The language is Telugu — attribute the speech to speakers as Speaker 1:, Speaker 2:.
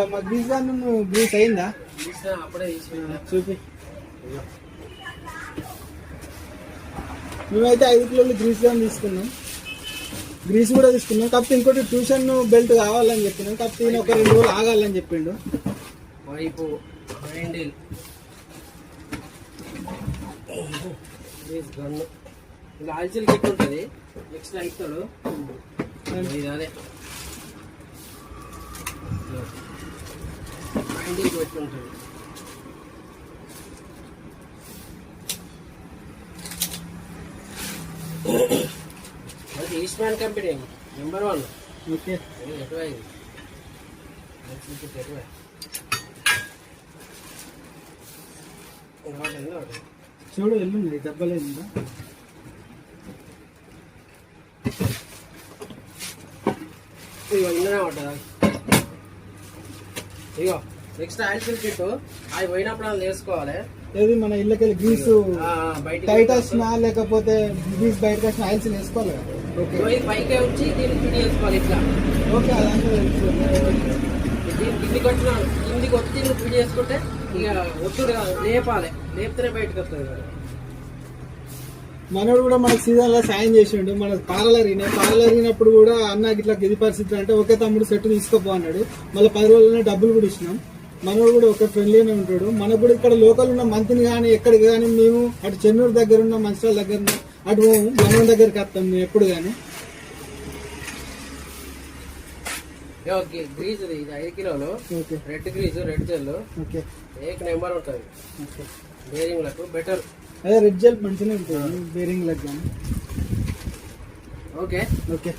Speaker 1: దా- మా గ్రీస్ గాన్ గ్రీస్ అయిందా? చూపి. మేమైతే ఐదు కిలోలు గ్రీస్ గాన్ తీసుకున్నాం. గ్రీస్ కూడా తీసుకున్నాం. కాకపోతే ఇంకోటి ట్యూషన్ బెల్ట్ కావాలని చెప్పినాం. కాకపోతే ఈయన ఒక రెండు రోజులు ఆగాలని చెప్పిండు.
Speaker 2: వైపు హ్యాండిల్ గన్ను. ఇలా ఆల్చిల్ కిట్ ఉంటుంది. నెక్స్ట్ ఇస్తాడు ఇది అదే. హ్యాండిల్ పెట్టుకుంటుంది అది Eastman company number one
Speaker 1: okay.
Speaker 2: ఎటువై ఎటువై?
Speaker 1: చూడు ఎల్లుంది దెబ్బలేదు
Speaker 2: ఇగో ఇందులో ఉంటుందా ఇగో నెక్స్ట్ ఆయిల్ కిట్ అది పోయినప్పుడు అది వేసుకోవాలి
Speaker 1: ఏది మన ఇళ్ళకెళ్ళి గ్రీసు టైట్ వచ్చినా లేకపోతే గ్రీస్ బయటకు వచ్చిన ఆయిల్స్ వేసుకోవాలి ఓకే.
Speaker 2: పైకే వచ్చి దీన్ని ఫిట్ చేసుకోవాలి ఇట్లా.
Speaker 1: ఓకే.
Speaker 2: దీన్ని కిందికి వచ్చిన కిందికి వచ్చి నువ్వు ఫిట్ చేసుకుంటే ఇక ఒత్తుడు లేపాలి. లేపితేనే బయటకు వస్తుంది
Speaker 1: మనోడు కూడా మనకి సీజన్లో సాయం చేసిండు. మన పార్లర్ అయినప్పుడు కూడా అన్న ఇట్లా ఇది పరిస్థితి అంటే ఒకే తమ్ముడు సెట్ తీసుకోపో అన్నాడు. మళ్ళీ పది రోజులనే డబ్బులు కూడా ఇచ్చినాం. మనోడు కూడా ఒక ఫ్రెండ్లీనే ఉంటాడు. మనకు కూడా ఇక్కడ లోకల్ ఉన్న మంత్రిని కానీ ఎక్కడికి కానీ మేము అటు చెన్నూరు దగ్గర ఉన్న మంచిర్యాల దగ్గర అటు. మన దగ్గరికి వస్తాం మేము ఎప్పుడు కానీ.
Speaker 2: గ్రీజ్ ఇది. ఐదు కిలోలు. Red grease red gel
Speaker 1: okay.
Speaker 2: ఏక్ నెంబర్ ఉంటుంది. బేరింగ్లకు బెటర్.
Speaker 1: అదే రెడ్ జెల్ మంచిగా ఉంటుంది బేరింగ్ లెగ్ కానీ.
Speaker 2: ఓకే.
Speaker 1: ఓకే.